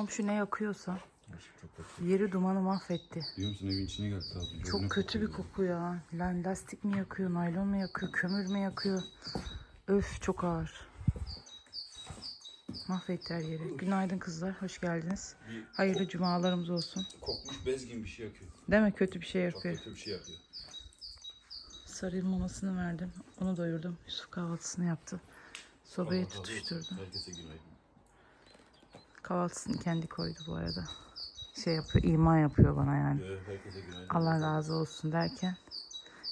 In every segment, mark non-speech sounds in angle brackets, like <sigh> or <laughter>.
komşu ne yakıyorsa çok yeri dumanı mahvetti. Biliyor musun evin içine geldi az önce. Çok kötü bir koku ya. Lan lastik mi yakıyor, naylon mu yakıyor, kömür mü yakıyor? Öf çok ağır. Mahvetti her yeri. Günaydın kızlar, hoş geldiniz. Bir Hayırlı cumalarımız olsun. Kokmuş bez gibi bir şey yakıyor. Değil mi? Kötü bir şey Çok yapıyor. kötü bir şey yakıyor. Sarı mamasını verdim. Onu doyurdum. Yusuf kahvaltısını yaptı. Sobayı Allah razı olsun. tutuşturdu. Herkese günaydın. Kahvaltısını kendi koydu bu arada. Şey yapıyor, iman yapıyor bana yani. Allah razı olsun derken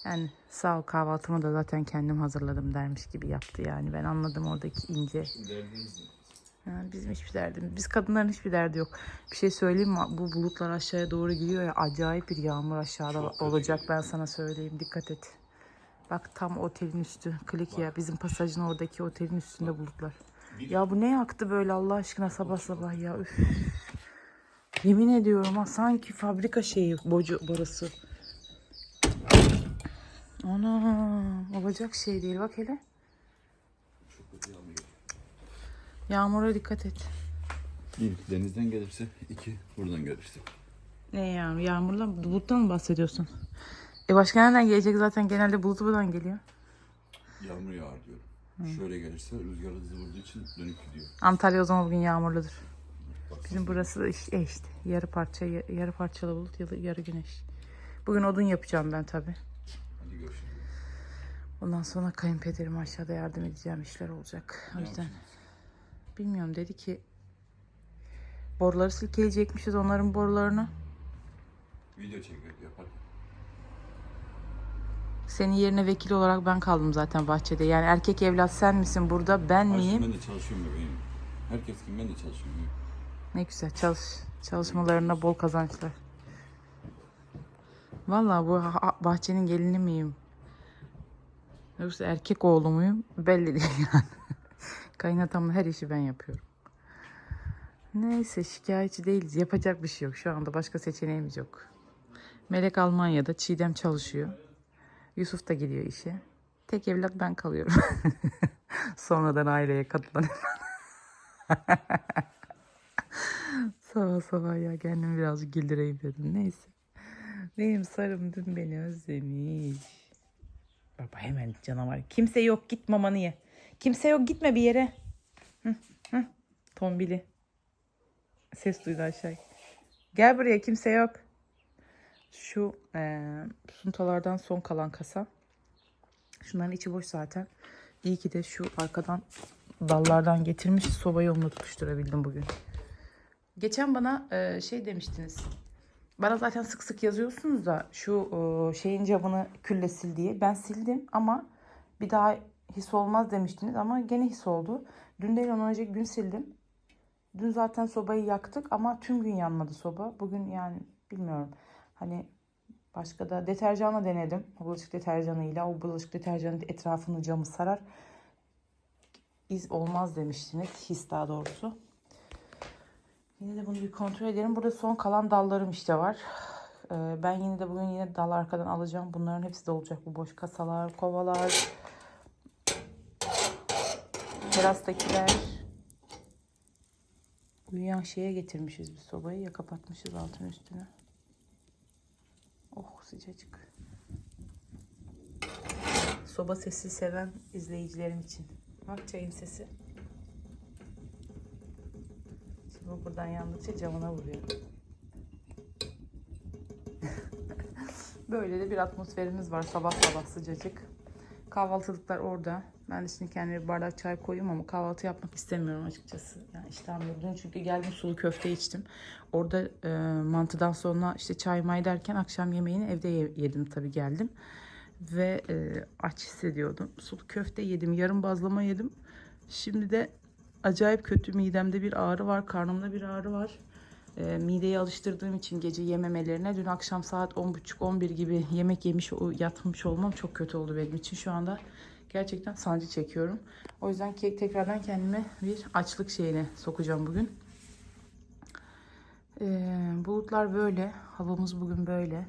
yani sağ ol kahvaltımı da zaten kendim hazırladım dermiş gibi yaptı yani. Ben anladım oradaki ince. Yani bizim hiçbir derdimiz. Biz kadınların hiçbir derdi yok. Bir şey söyleyeyim mi? Bu bulutlar aşağıya doğru gidiyor ya. Acayip bir yağmur aşağıda Çok olacak. Ben sana söyleyeyim. Dikkat et. Bak tam otelin üstü. Klik ya. Bizim pasajın oradaki otelin üstünde bulutlar. Ya bu ne yaktı böyle Allah aşkına sabah sabah ya. Üf. Yemin ediyorum ha sanki fabrika şeyi bocu burası. Ana olacak şey değil bak hele. Yağmur. Yağmura dikkat et. Bir denizden gelirse, iki buradan gelirse. Ne yani yağmurla buluttan mı bahsediyorsun? E başka nereden gelecek zaten genelde bulut buradan geliyor. Yağmur yağar diyorum. Şöyle gelirse rüzgar hızlı vurduğu için dönüp gidiyor. Antalya o zaman bugün yağmurludur. Bak, Bizim burası da iş- e işte yarı parça yarı parçalı bulut yarı, yarı güneş. Bugün odun yapacağım ben tabi. Hadi görüşürüz. Ondan sonra kayınpederim aşağıda yardım edeceğim işler olacak. O yüzden bilmiyorum dedi ki boruları silkeleyecekmişiz onların borularını. Video çekiyor yaparken. Senin yerine vekil olarak ben kaldım zaten bahçede. Yani erkek evlat sen misin burada ben miyim? ben de çalışıyorum bebeğim. Herkes kim ben de çalışıyorum. Ne güzel çalış. Çalışmalarına bol kazançlar. Vallahi bu ha- bahçenin gelini miyim? Yoksa erkek oğlu muyum? Belli değil <laughs> yani. Kaynatamla her işi ben yapıyorum. Neyse şikayetçi değiliz. Yapacak bir şey yok. Şu anda başka seçeneğimiz yok. Melek Almanya'da. Çiğdem çalışıyor. Yusuf da gidiyor işe. Tek evlat ben kalıyorum. <laughs> Sonradan aileye katılan <laughs> Sabah sabah ya kendimi birazcık güldüreyim dedim. Neyse. Benim sarım dün beni özlemiş. Baba hemen canavar. Kimse yok git mamanı ye. Kimse yok gitme bir yere. Hı, hı. Tombili. Ses duydu aşağı. Gel buraya kimse yok. Şu eee suntalardan son kalan kasa. Şunların içi boş zaten. İyi ki de şu arkadan dallardan getirmiş sobayı onunla tutuşturabildim bugün. Geçen bana e, şey demiştiniz. Bana zaten sık sık yazıyorsunuz da şu e, şeyin camını külle sil diye. Ben sildim ama bir daha his olmaz demiştiniz ama gene his oldu. Dün değil ondan önceki gün sildim. Dün zaten sobayı yaktık ama tüm gün yanmadı soba. Bugün yani bilmiyorum. Hani başka da deterjanla denedim. Bulaşık deterjanıyla o bulaşık deterjanın etrafını camı sarar. İz olmaz demiştiniz. His daha doğrusu. Yine de bunu bir kontrol edelim. Burada son kalan dallarım işte var. Ee, ben yine de bugün yine dal arkadan alacağım. Bunların hepsi de olacak. Bu boş kasalar, kovalar. Terastakiler. Uyuyan şeye getirmişiz bir sobayı ya kapatmışız altın üstüne. Sıcacık. Soba sesi seven izleyicilerim için. Bak çayın sesi. Şimdi bu buradan yandıkça camına vuruyor. <laughs> Böyle de bir atmosferimiz var sabah sabah sıcacık. Kahvaltılıklar orada. Ben de şimdi kendime bir bardak çay koyayım ama kahvaltı yapmak istemiyorum açıkçası. Yani iştahım yok. Dün çünkü geldim sulu köfte içtim. Orada e, mantıdan sonra işte çay may derken akşam yemeğini evde ye- yedim tabii geldim. Ve e, aç hissediyordum. Sulu köfte yedim. Yarım bazlama yedim. Şimdi de acayip kötü midemde bir ağrı var. Karnımda bir ağrı var. E, mideyi alıştırdığım için gece yememelerine dün akşam saat 10.30-11 gibi yemek yemiş yatmış olmam çok kötü oldu benim için. Şu anda gerçekten sancı çekiyorum. O yüzden tekrardan kendime bir açlık şeyine sokacağım bugün. E, bulutlar böyle. Havamız bugün böyle.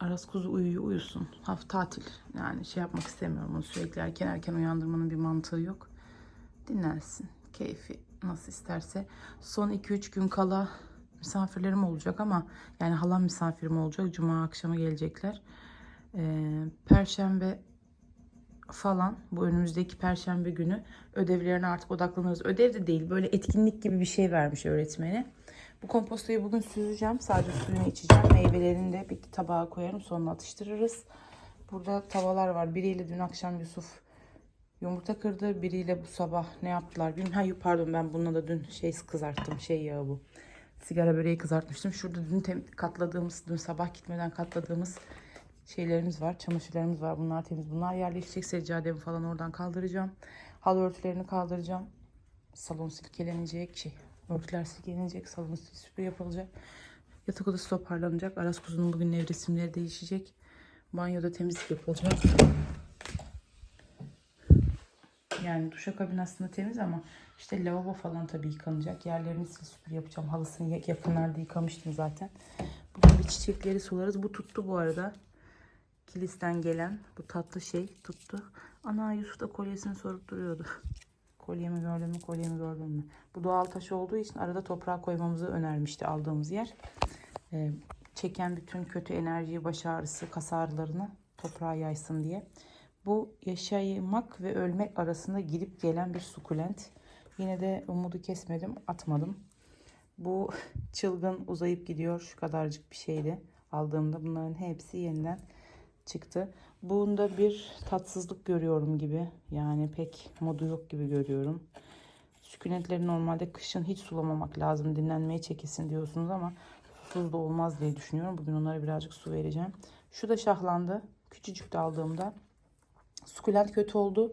Aras kuzu uyuyor uyusun. Hafta tatil. Yani şey yapmak istemiyorum. Onu sürekli erken erken uyandırmanın bir mantığı yok. Dinlensin. Keyfi nasıl isterse. Son 2-3 gün kala misafirlerim olacak ama yani halam misafirim olacak. Cuma akşamı gelecekler. Ee, Perşembe falan bu önümüzdeki perşembe günü ödevlerine artık odaklanırız. Ödev de değil böyle etkinlik gibi bir şey vermiş öğretmeni. Bu kompostoyu bugün süzeceğim. Sadece suyunu içeceğim. Meyvelerini de bir tabağa koyarım. Sonra atıştırırız. Burada tavalar var. Biriyle dün akşam Yusuf yumurta kırdı. Biriyle bu sabah ne yaptılar? Bilmiyorum. Ha pardon ben bununla da dün şey kızarttım. Şey yağı bu. Sigara böreği kızartmıştım. Şurada dün katladığımız, dün sabah gitmeden katladığımız şeylerimiz var. Çamaşırlarımız var. Bunlar temiz. Bunlar yerleşecek. Seccademi falan oradan kaldıracağım. Halı örtülerini kaldıracağım. Salon silkelenecek. Şey, örtüler silkelenecek. Salon süpürge yapılacak. Yatak odası toparlanacak. Aras kuzunun bugün nevresimleri değişecek. Banyoda temizlik yapılacak. Yani duşakabin aslında temiz ama işte lavabo falan tabii yıkanacak. Yerlerini sil süpür yapacağım. Halısını ya- yakınlarda yıkamıştım zaten. Bugün bir çiçekleri sularız. Bu tuttu bu arada. Kilisten gelen bu tatlı şey tuttu. Ana Yusuf da kolyesini sorup duruyordu. Kolyemi gördün mü, kolyemi gördün mü? Bu doğal taş olduğu için arada toprağa koymamızı önermişti aldığımız yer. Ee, çeken bütün kötü enerjiyi, baş ağrısı, kas ağrılarını toprağa yaysın diye. Bu yaşamak ve ölmek arasında gidip gelen bir sukulent. Yine de umudu kesmedim, atmadım. Bu <laughs> çılgın uzayıp gidiyor şu kadarcık bir şeydi aldığımda. Bunların hepsi yeniden çıktı. Bunda bir tatsızlık görüyorum gibi. Yani pek modu yok gibi görüyorum. Sükunetleri normalde kışın hiç sulamamak lazım. Dinlenmeye çekilsin diyorsunuz ama susuz da olmaz diye düşünüyorum. Bugün onlara birazcık su vereceğim. Şu da şahlandı. Küçücük de aldığımda. Sukulent kötü oldu.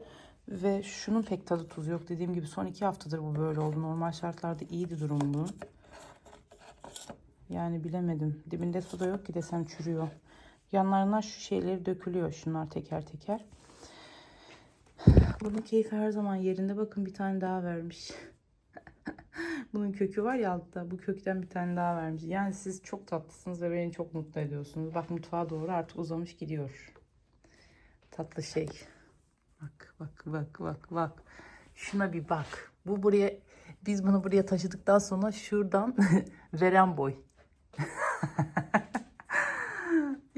Ve şunun pek tadı tuzu yok. Dediğim gibi son iki haftadır bu böyle oldu. Normal şartlarda iyiydi durum bunun. Yani bilemedim. Dibinde su da yok ki desem çürüyor. Yanlarına şu şeyleri dökülüyor. Şunlar teker teker. Bunun keyfi her zaman yerinde. Bakın bir tane daha vermiş. <laughs> Bunun kökü var ya altta. Bu kökten bir tane daha vermiş. Yani siz çok tatlısınız ve beni çok mutlu ediyorsunuz. Bak mutfağa doğru artık uzamış gidiyor. Tatlı şey. Bak bak bak bak bak. Şuna bir bak. Bu buraya biz bunu buraya taşıdıktan sonra şuradan <laughs> veren boy. <laughs>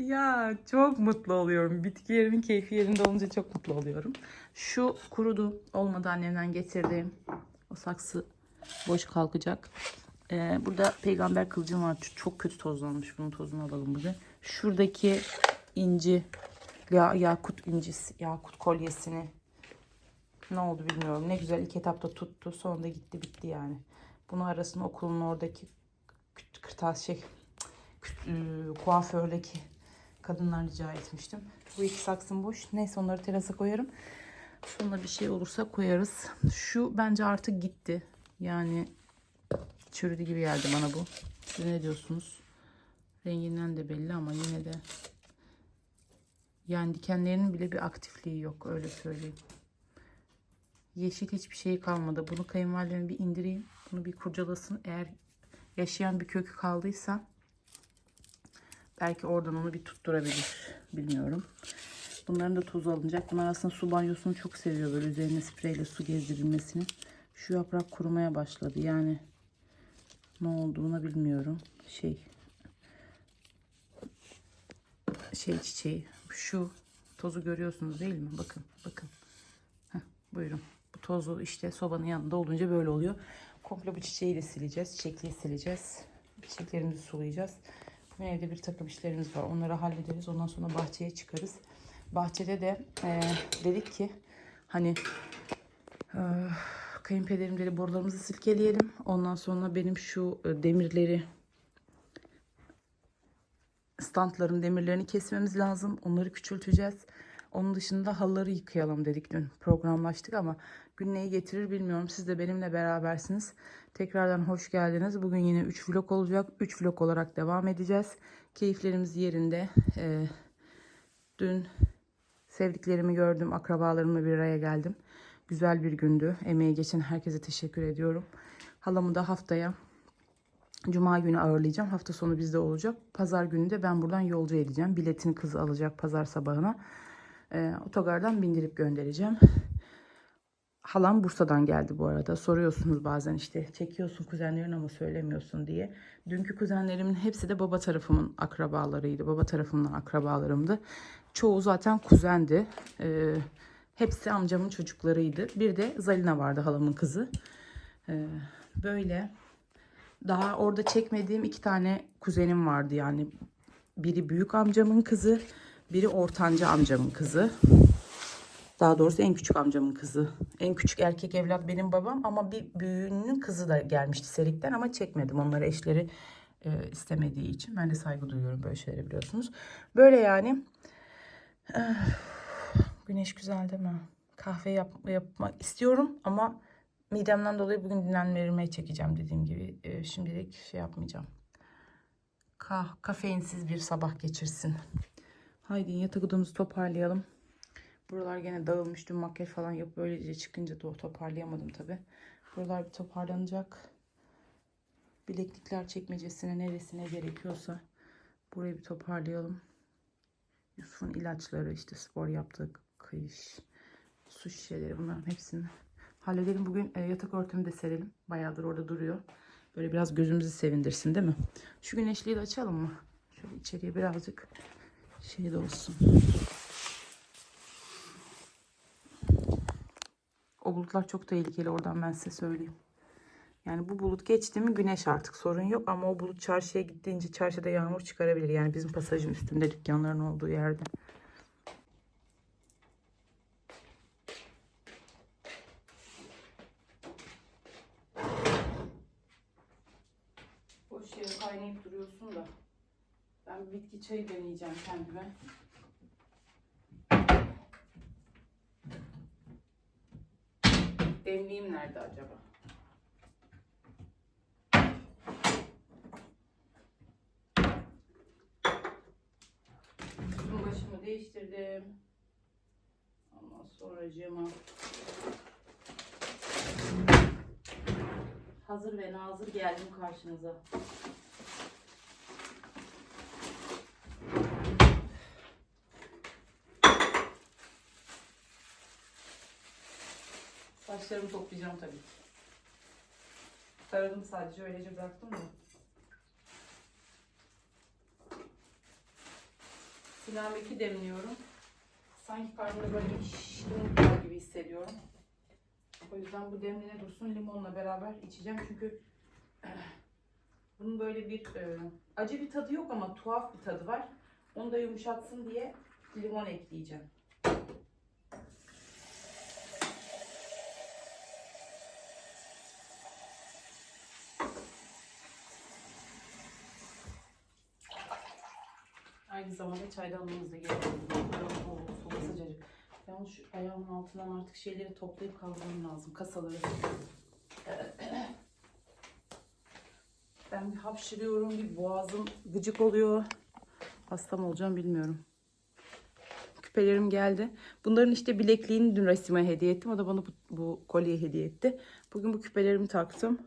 Ya çok mutlu oluyorum. Bitkilerimin keyfi yerinde olunca çok mutlu oluyorum. Şu kurudu. Olmadı annemden getirdiğim. O saksı boş kalkacak. Ee, burada peygamber kılıcım var. Çok kötü tozlanmış. Bunun tozunu alalım bugün. Şuradaki inci ya, yakut incisi, yakut kolyesini ne oldu bilmiyorum. Ne güzel ilk etapta tuttu. Sonra da gitti bitti yani. Bunu arasına okulun oradaki kırt- kırtasiye şey kuafördeki kadınlar rica etmiştim. Bu iki saksım boş. Neyse onları terasa koyarım. Sonra bir şey olursa koyarız. Şu bence artık gitti. Yani çürüdü gibi geldi bana bu. Siz ne diyorsunuz? Renginden de belli ama yine de yani dikenlerinin bile bir aktifliği yok öyle söyleyeyim. Yeşil hiçbir şey kalmadı. Bunu kayınvalideme bir indireyim. Bunu bir kurcalasın. Eğer yaşayan bir kökü kaldıysa belki oradan onu bir tutturabilir. Bilmiyorum. Bunların da tozu alınacak. Bunlar aslında su banyosunu çok seviyor. Böyle üzerine spreyle su gezdirilmesini. Şu yaprak kurumaya başladı. Yani ne olduğunu bilmiyorum. Şey şey çiçeği. Şu tozu görüyorsunuz değil mi? Bakın bakın. Heh, buyurun. Bu tozu işte sobanın yanında olunca böyle oluyor. Komple bu çiçeği de sileceğiz. Çiçekliği sileceğiz. Çiçeklerimizi sulayacağız. Bugün evde bir takım işlerimiz var. Onları hallederiz. Ondan sonra bahçeye çıkarız. Bahçede de e, dedik ki hani e, kayınpederim borularımızı silkeleyelim. Ondan sonra benim şu e, demirleri standların demirlerini kesmemiz lazım. Onları küçülteceğiz. Onun dışında halıları yıkayalım dedik dün. Programlaştık ama gün neyi getirir bilmiyorum. Siz de benimle berabersiniz. Tekrardan hoş geldiniz. Bugün yine 3 vlog olacak. 3 vlog olarak devam edeceğiz. Keyiflerimiz yerinde. Ee, dün sevdiklerimi gördüm. Akrabalarımla bir araya geldim. Güzel bir gündü. Emeği geçen herkese teşekkür ediyorum. Halamı da haftaya Cuma günü ağırlayacağım. Hafta sonu bizde olacak. Pazar günü de ben buradan yolcu edeceğim. Biletini kız alacak pazar sabahına. Ee, otogardan bindirip göndereceğim. Halam Bursa'dan geldi bu arada. Soruyorsunuz bazen işte çekiyorsun kuzenlerin ama söylemiyorsun diye. Dünkü kuzenlerimin hepsi de baba tarafımın akrabalarıydı. Baba tarafımdan akrabalarımdı. Çoğu zaten kuzendi. Ee, hepsi amcamın çocuklarıydı. Bir de Zalina vardı halamın kızı. Ee, böyle. Daha orada çekmediğim iki tane kuzenim vardı yani. Biri büyük amcamın kızı, biri ortanca amcamın kızı. Daha doğrusu en küçük amcamın kızı. En küçük erkek evlat benim babam ama bir büyüğünün kızı da gelmişti Selik'ten ama çekmedim. Onları eşleri e, istemediği için. Ben de saygı duyuyorum böyle şeylere biliyorsunuz. Böyle yani. <sighs> Güneş güzel değil mi? Kahve yap, yapmak istiyorum ama midemden dolayı bugün dinlenmeyi çekeceğim dediğim gibi. E, şimdilik şey yapmayacağım. Kah kafeinsiz bir sabah geçirsin. Haydi yatak odamızı toparlayalım. Buralar gene dağılmış. Dün makyaj falan yapıp böylece çıkınca da toparlayamadım tabi. Buralar bir toparlanacak. Bileklikler çekmecesine neresine gerekiyorsa burayı bir toparlayalım. Yusuf'un ilaçları işte spor yaptık. Kayış, su şişeleri bunların hepsini halledelim. Bugün e, yatak örtümü de serelim. Bayağıdır orada duruyor. Böyle biraz gözümüzü sevindirsin değil mi? Şu güneşliği de açalım mı? Şöyle içeriye birazcık şey de olsun. Bulutlar çok tehlikeli oradan ben size söyleyeyim. Yani bu bulut geçti mi güneş artık sorun yok ama o bulut çarşıya gittiğince çarşıda yağmur çıkarabilir. Yani bizim pasajın üstünde dükkanların olduğu yerde. Boş yere kaynayıp duruyorsun da. Ben bitki çayı deneyeceğim kendime. Demliğim nerede acaba? Başımı değiştirdim. Ondan sonracığıma hazır ve nazır geldim karşınıza. Saçlarımı toplayacağım tabii ki. Taradım sadece öylece bıraktım da. Sinemeki demliyorum. Sanki karnımda böyle şişkinlik gibi hissediyorum. O yüzden bu demline dursun limonla beraber içeceğim çünkü <clears throat> bunun böyle bir e, acı bir tadı yok ama tuhaf bir tadı var. Onu da yumuşatsın diye limon ekleyeceğim. Çaydanlığımız da. Oo, soba sıcacık. Yalnız şu ayağımın altından artık şeyleri toplayıp kaldırmam lazım. Kasaları. <clears throat> Ben bir hapşırıyorum, bir boğazım gıcık oluyor. Hasta mı olacağım bilmiyorum. Küpelerim geldi. Bunların işte bilekliğini dün Rasim'e hediye ettim. O da bana bu, bu kolyeyi hediye etti. Bugün bu küpelerimi taktım.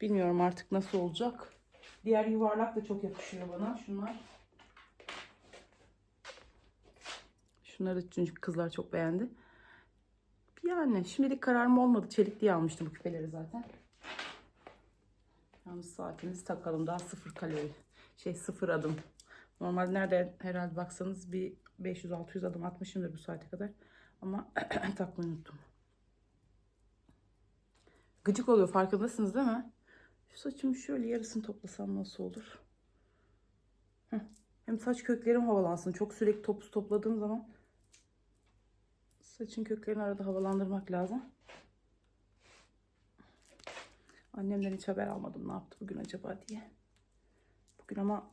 Bilmiyorum artık nasıl olacak. Diğer yuvarlak da çok yakışıyor bana. Şunlar. Şunları çünkü kızlar çok beğendi. Yani şimdilik kararım olmadı. Çelik diye almıştım bu küpeleri zaten. Yalnız saatimizi takalım. Daha sıfır kalori. Şey sıfır adım. Normalde nerede herhalde baksanız bir 500-600 adım atmışımdır bu saate kadar. Ama <clears throat> takmayı unuttum. Gıcık oluyor farkındasınız değil mi? Şu saçımı şöyle yarısını toplasam nasıl olur? Heh. Hem saç köklerim havalansın. Çok sürekli topuz topladığım zaman saçın köklerini arada havalandırmak lazım. Annemden hiç haber almadım ne yaptı bugün acaba diye. Bugün ama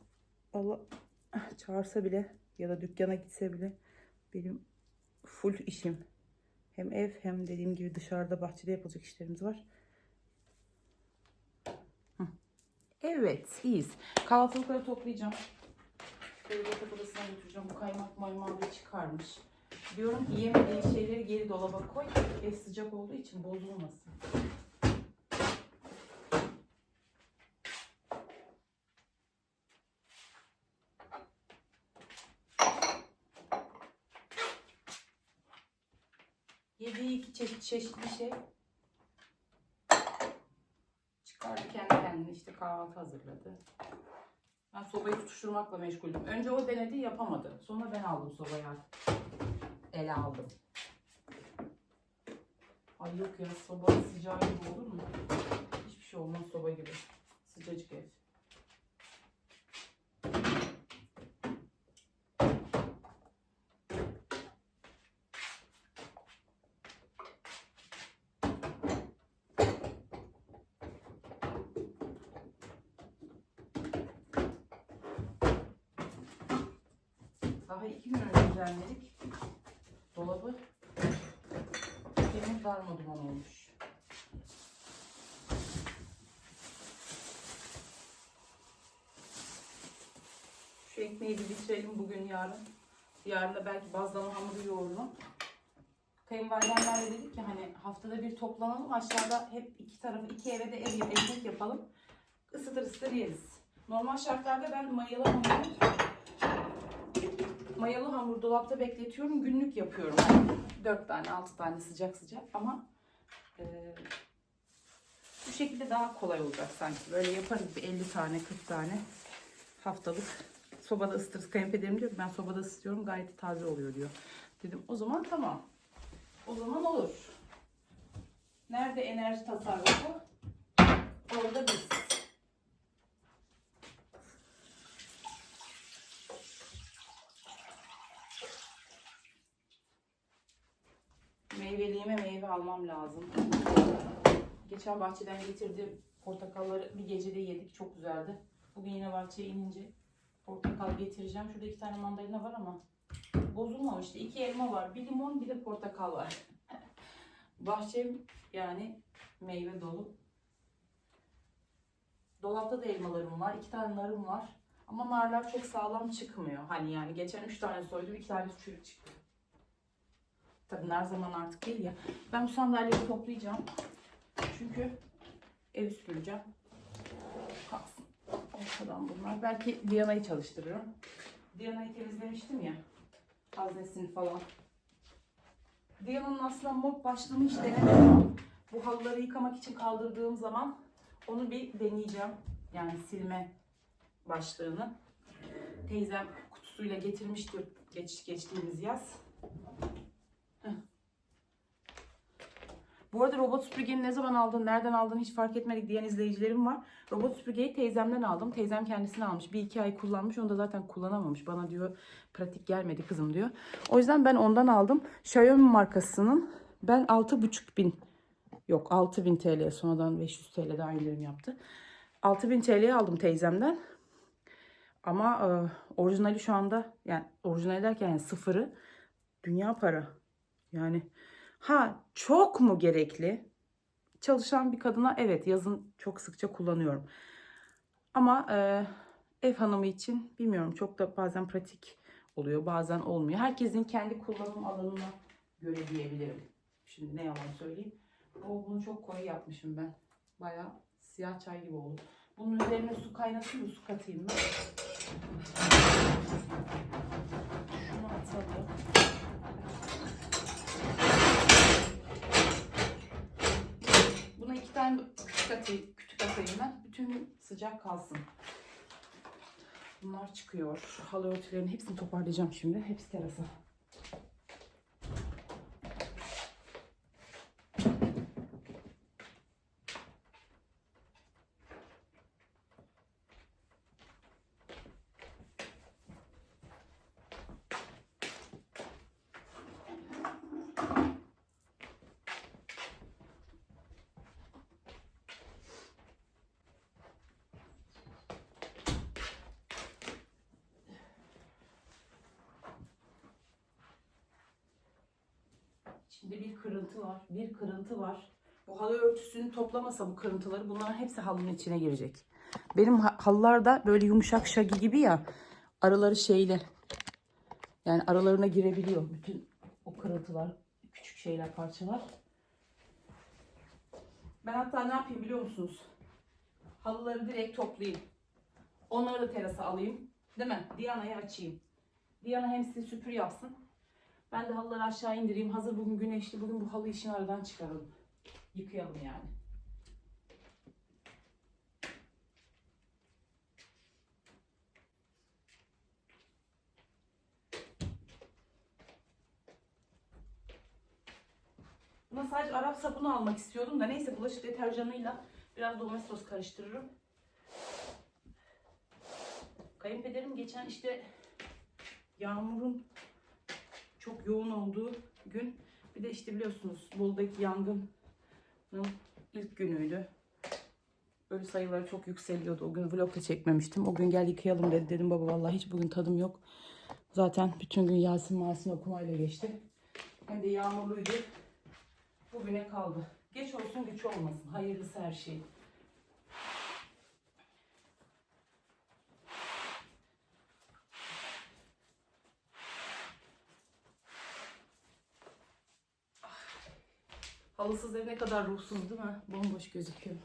Allah çağırsa bile ya da dükkana gitse bile benim full işim. Hem ev hem dediğim gibi dışarıda bahçede yapılacak işlerimiz var. Evet iyiyiz. Kahvaltılıkları toplayacağım. Böyle yatak odasına götüreceğim. Bu kaymak maymağı çıkarmış. Diyorum ki yemediğin şeyleri geri dolaba koy. Ev sıcak olduğu için bozulmasın. Yediği iki çeşit çeşitli şey. Çıkardı kendi kendine işte kahvaltı hazırladı. Ben sobayı tutuşturmakla meşguldüm. Önce o denedi yapamadı. Sonra ben aldım sobayı artık. Ele aldım. Ay yok ya soba sıcağı gibi olur mu? Hiçbir şey olmaz soba gibi. Sıcacık ev. Daha iki gün önce düzenledik. Dolabı benim darmaduman olmuş. Şu ekmeği bir bitirelim bugün yarın. Yarın da belki bazlama hamuru yoğururum. Kayınvalidemlerle dedik ki hani haftada bir toplanalım aşağıda hep iki tarafı iki eve de ev ekmek yapalım. Isıtır ısıtır yeriz. Normal şartlarda ben mayalı hamuru mayalı hamur dolapta bekletiyorum. Günlük yapıyorum. 4 tane 6 tane sıcak sıcak ama e, bu şekilde daha kolay olacak sanki. Böyle yaparız bir 50 tane 40 tane haftalık sobada ısıtırız. Kayınpederim diyor ki ben sobada ısıtıyorum gayet taze oluyor diyor. Dedim o zaman tamam. O zaman olur. Nerede enerji tasarrufu? Orada biz. Meyveliğime meyve almam lazım. Geçen bahçeden getirdiğim portakalları bir gecede yedik. Çok güzeldi. Bugün yine bahçeye inince portakal getireceğim. Şurada iki tane mandalina var ama bozulmamıştı. İki elma var. Bir limon bir de portakal var. <laughs> Bahçem yani meyve dolu. Dolapta da elmalarım var. iki tane narım var. Ama narlar çok sağlam çıkmıyor. Hani yani geçen üç tane soydum. iki tane çürük çıktı. Tabii her zaman artık değil ya. Ben bu sandalyeyi toplayacağım. Çünkü evi süpüreceğim. Kalsın. Ortadan bunlar. Belki Diana'yı çalıştırırım. Diana'yı temizlemiştim ya. Haznesini falan. Diana'nın aslında mop başlığını hiç denemedim. Bu halıları yıkamak için kaldırdığım zaman onu bir deneyeceğim. Yani silme başlığını. Teyzem kutusuyla getirmişti geç, geçtiğimiz yaz. Bu arada robot süpürgeyi ne zaman aldın, nereden aldın hiç fark etmedik diyen izleyicilerim var. Robot süpürgeyi teyzemden aldım. Teyzem kendisini almış. Bir iki ay kullanmış. Onu da zaten kullanamamış. Bana diyor pratik gelmedi kızım diyor. O yüzden ben ondan aldım. Xiaomi markasının ben 6,5 bin yok 6000 TL sonradan 500 TL daha indirim yaptı. 6000 TL'ye aldım teyzemden. Ama e, orijinali şu anda yani orijinal derken yani sıfırı dünya para. Yani Ha çok mu gerekli? Çalışan bir kadına evet yazın çok sıkça kullanıyorum. Ama e, ev hanımı için bilmiyorum çok da bazen pratik oluyor bazen olmuyor. Herkesin kendi kullanım alanına göre diyebilirim. Şimdi ne yalan söyleyeyim. O bunu çok koyu yapmışım ben. Bayağı siyah çay gibi oldu. Bunun üzerine su kaynatayım mı? Su katayım mı? Tane küçük atayım, küçük atayım ben. Bütün sıcak kalsın. Bunlar çıkıyor. Halı örtülerinin hepsini toparlayacağım şimdi. Hepsi terasa. Şimdi bir kırıntı var. Bir kırıntı var. Bu halı örtüsünü toplamasa bu kırıntıları bunların hepsi halının içine girecek. Benim ha- halılar da böyle yumuşak şagi gibi ya. Araları şeyle. Yani aralarına girebiliyor. Bütün o kırıntılar, küçük şeyler, parçalar. Ben hatta ne yapayım biliyor musunuz? Halıları direkt toplayayım. Onları da terasa alayım. Değil mi? Diyana'yı açayım. Diana hem size süpür yapsın. Ben de halıları aşağı indireyim. Hazır bugün güneşli. Bugün bu halı işini aradan çıkaralım. Yıkayalım yani. Buna sadece Arap sabunu almak istiyordum da neyse bulaşık deterjanıyla biraz domestos karıştırırım. Kayınpederim geçen işte yağmurun çok yoğun olduğu gün bir de işte biliyorsunuz Bolu'daki yangının ilk günüydü. Ölü sayıları çok yükseliyordu. O gün vlog da çekmemiştim. O gün gel yıkayalım dedi. Dedim baba vallahi hiç bugün tadım yok. Zaten bütün gün Yasin Masin okumayla geçti. Hem de yağmurluydu. Bugüne kaldı. Geç olsun güç olmasın. Hayırlısı her şey. Halısız ev ne kadar ruhsuz değil mi? Bomboş gözüküyor.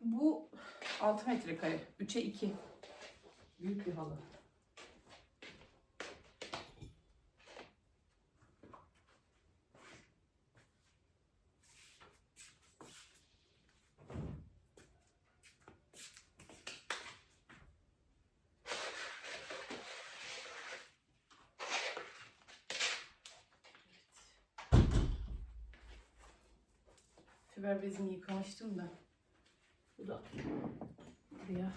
Bu 6 metrekare. 3'e 2. Büyük bir halı. Fiber bezimi yıkamıştım da. Buraya.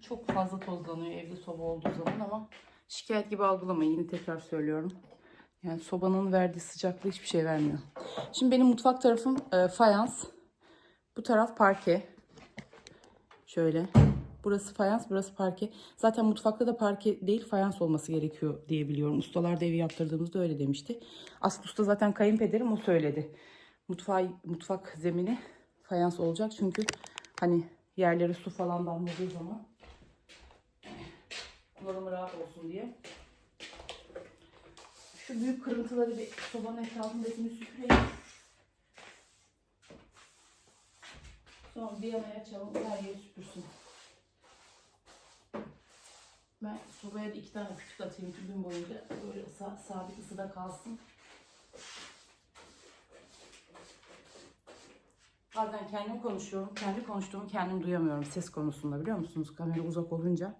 Çok fazla tozlanıyor evde soba olduğu zaman ama şikayet gibi algılamayın. Yine tekrar söylüyorum. Yani sobanın verdiği sıcaklığı hiçbir şey vermiyor. Şimdi benim mutfak tarafım e, fayans. Bu taraf parke. Şöyle. Burası fayans, burası parke. Zaten mutfakta da parke değil fayans olması gerekiyor diye biliyorum. Ustalar da evi yaptırdığımızda öyle demişti. Aslı usta zaten kayınpederim o söyledi. Mutfağı, mutfak zemini fayans olacak çünkü hani yerlere su falan damladığı zaman kullanımı rahat olsun diye. Şu büyük kırıntıları bir sobanın etrafındakini süpüreyim. Sonra bir yana açalım, her yeri süpürsün. Ben sobaya da iki tane küçük atayım gün boyunca. Böyle sa- sabit ısıda kalsın. Bazen kendim konuşuyorum. Kendi konuştuğumu kendim duyamıyorum ses konusunda biliyor musunuz? Kamera uzak olunca.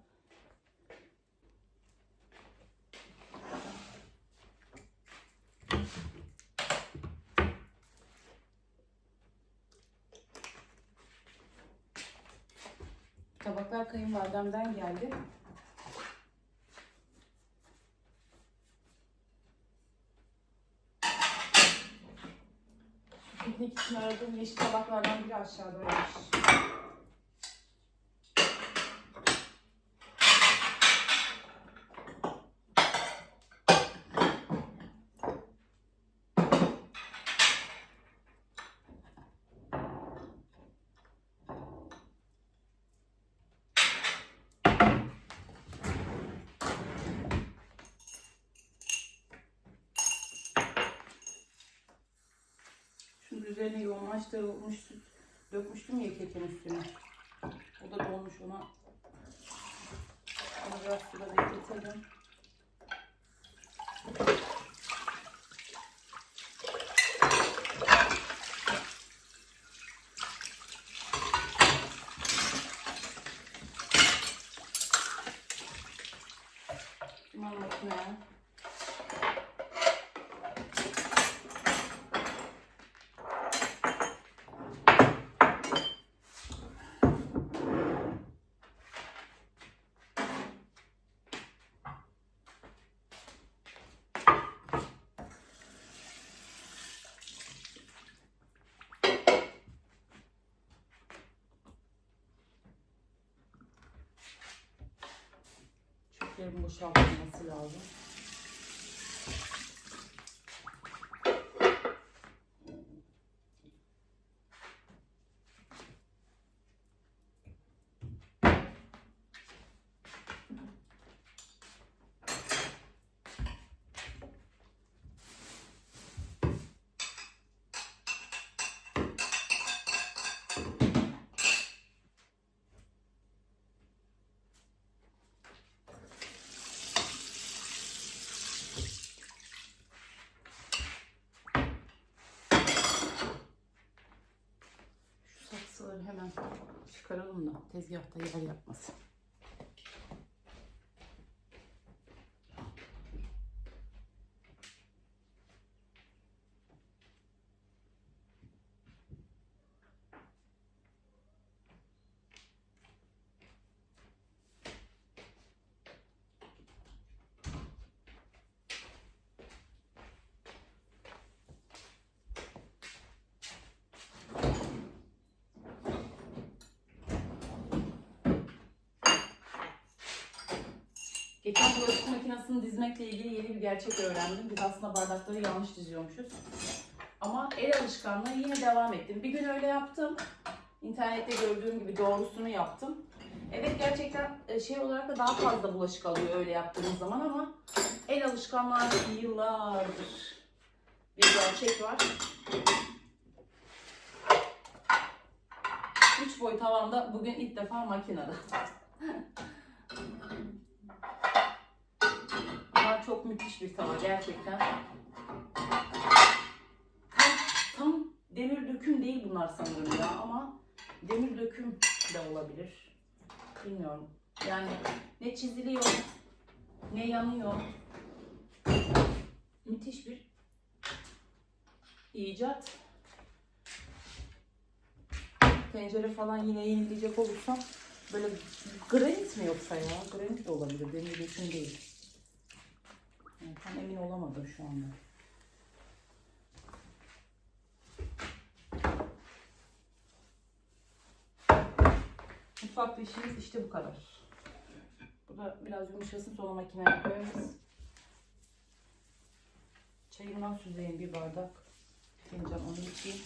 Tabaklar kayınvalidemden geldi. Piknik için aradığım yeşil tabaklardan biri aşağıdaymış. Şunun üzerine yoğunlaştırılmış süt dökmüştüm ya kekin üstüne. O da dolmuş ona. Onu biraz suda bekletelim. Hemen makineye. Çöplerin boşaltılması lazım. Şu saksıları hemen çıkaralım da tezgahta yer yapmasın. Geçen bulaşık makinesini dizmekle ilgili yeni bir gerçek öğrendim. Biz aslında bardakları yanlış diziyormuşuz. Ama el alışkanlığı yine devam ettim. Bir gün öyle yaptım. İnternette gördüğüm gibi doğrusunu yaptım. Evet gerçekten e, şey olarak da daha fazla bulaşık alıyor öyle yaptığımız zaman ama el alışkanlığı yıllardır bir gerçek var. Üç boy tavanda bugün ilk defa makinede. <laughs> çok müthiş bir tava gerçekten. Tam, tam demir döküm değil bunlar sanırım ya ama demir döküm de olabilir. Bilmiyorum. Yani ne çiziliyor ne yanıyor. Müthiş bir icat. Tencere falan yine yenileyecek olursam böyle granit mi yoksa ya? Granit de olabilir. Demir döküm değil. Yani tam emin olamadım şu anda. Mutfakta işimiz işte bu kadar. Bu da biraz yumuşasın sonra makineye koyarız. Çayımdan süzeyim bir bardak. Fincan onu içeyim.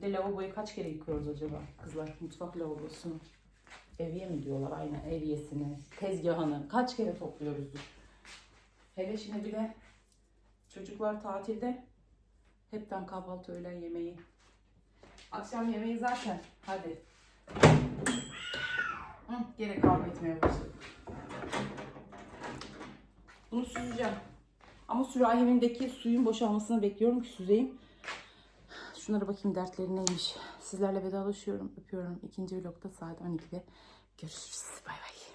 Günde lavaboyu kaç kere yıkıyoruz acaba kızlar? Mutfak lavabosunu. Eviye mi diyorlar aynen eviyesini, tezgahını kaç kere topluyoruzdur. Hele şimdi bir de çocuklar tatilde hepten kahvaltı öğlen yemeği. Akşam yemeği zaten hadi. Hı, gene kavga etmeye başladık. Bunu süzeceğim. Ama sürahimindeki suyun boşalmasını bekliyorum ki süzeyim. Şunlara bakayım dertleri neymiş. Sizlerle vedalaşıyorum. Öpüyorum. İkinci vlogda saat 12'de görüşürüz. Bay bay.